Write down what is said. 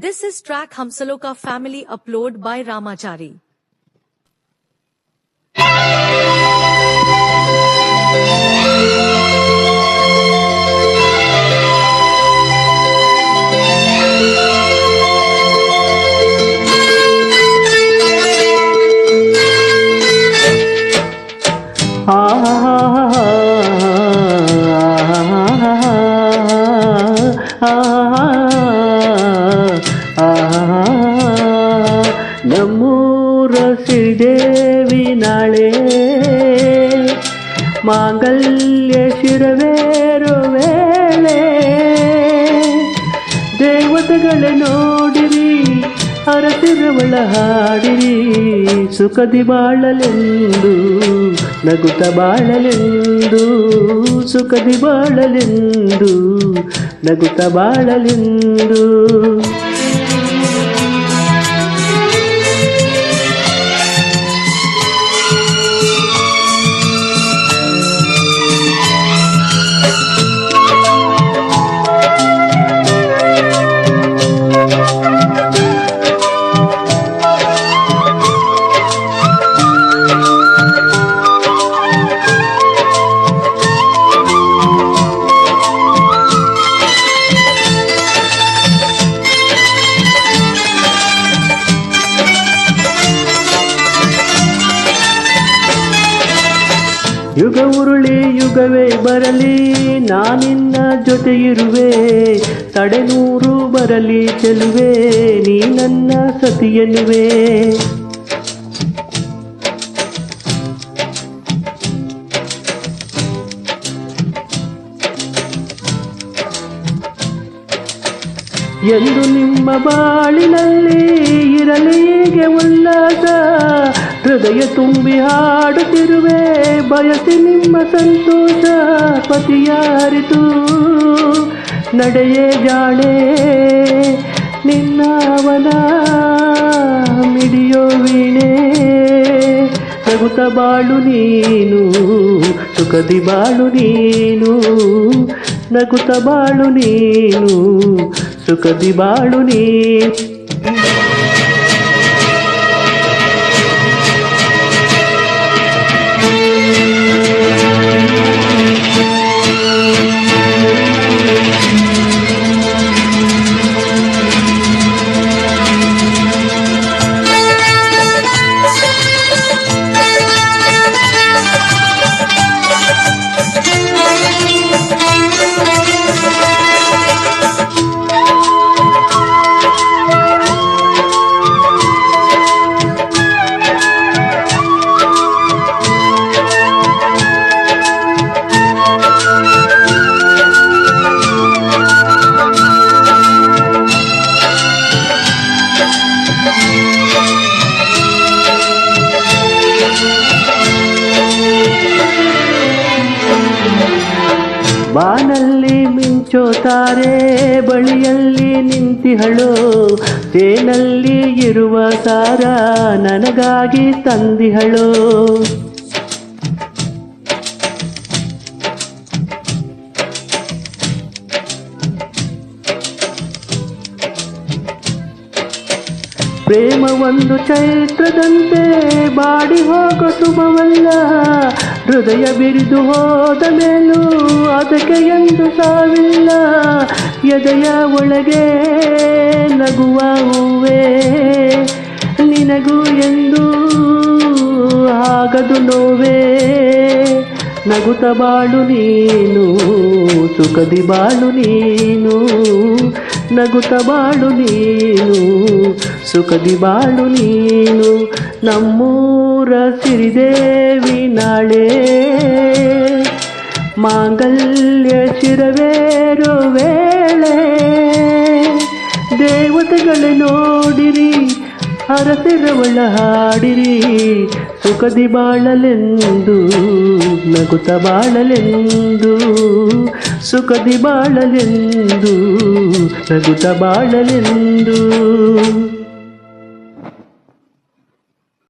This is track Hamsaloka family upload by Ramachari. ah, ah, ah, ah, ah, ah, ah, ah, ah, ah, ah, ದೇವಿ ನಾಳೆ. ಮಾಂಗಲ್ಯ ಶಿರವೇರು ವೇಳೆ ದೇವತೆಗಳೇ ನೋಡಿರಿ ಅರಸಿರವಳ ಹಾಡಿರಿ. ಸುಖದಿ ಬಾಳಲೆಂದು, ನಗುತ ಬಾಳಲೆಂದು, ಸುಖದಿ ಬಾಳಲೆಂದು, ನಗುತ ಬಾಳಲೆಂದು. ಯುಗ ಉರುಳಿ ಯುಗವೇ ಬರಲಿ, ನಾನಿನ್ನ ಜೊತೆ ಇರುವೆ ತಡೆನೂರು ಬರಲಿ ಚೆಲುವೆ, ನೀ ನನ್ನ ಸತಿಯನ್ನುವೆ. ಎಂದು ನಿಮ್ಮ ಬಾಳಿನಲ್ಲಿ ಇರಲಿಗೆ ಉಲ್ಲಾಸ. ಹೃದಯ ತುಂಬಿ ಹಾಡುತ್ತಿರುವೆ, ಬಯಸಿ ನಿಮ್ಮ ಸಂತೋಷ ಪತಿಯಾರಿತು. ನಡೆಯೇ ಜಾಣೆ ನಿನ್ನವನ ಮಿಡಿಯೋ ವೀಣೆ. ನಗುತ್ತ ಬಾಳು ನೀನು, ಸುಖದಿ ಬಾಳು ನೀನು. ನಗುತ್ತ ಬಾಳು ನೀನು, ಸುಖದಿ ಬಾಳು ನೀನು ಅರೆ ಬಳಿಯಲ್ಲಿ ನಿಂತಿಹಳು ತೇನಲ್ಲಿ ಇರುವ ಸಾರ ನನಗಾಗಿ ತಂದಿಹಳು. ಪ್ರೇಮ ಒಂದು ಚೈತ್ರದಂತೆ ಬಾಡಿ ಹೋಗೋ ಶುಭವಲ್ಲ. ಹೃದಯ ಬಿರಿದು ಹೋದ ಮೇಲೂ ಅದಕ್ಕೆ ಎಂದು ಸಾವಿಲ್ಲ. ಎದೆಯ ಒಳಗೆ ನಗುವ ಹೂವೆ, ನಿನಗೂ ಎಂದು ಆಗದು ನೋವೇ. ನಗುತ ಬಾಳು ನೀನು, ಸುಖದಿ ಬಾಳು ನೀನು. ನಗುತ್ತಬಾಳು ನೀನು ಸುಖದಿ ಬಾಳು ನೀನು ನಮ್ಮೂರ ಸಿರಿದೇವಿ ನಾಳೆ ಮಾಂಗಲ್ಯ ಶಿರವೇರು ವೇಳೆ ದೇವ ಅರಸಿರವಳ ಹಾಡಿರಿ. ಸುಖದಿ ಬಾಳಲೆಂದು ನಗುತ ಬಾಳಲೆಂದು. ಸುಖದಿ ಬಾಳಲೆಂದು ನಗುತ ಬಾಳಲೆಂದು.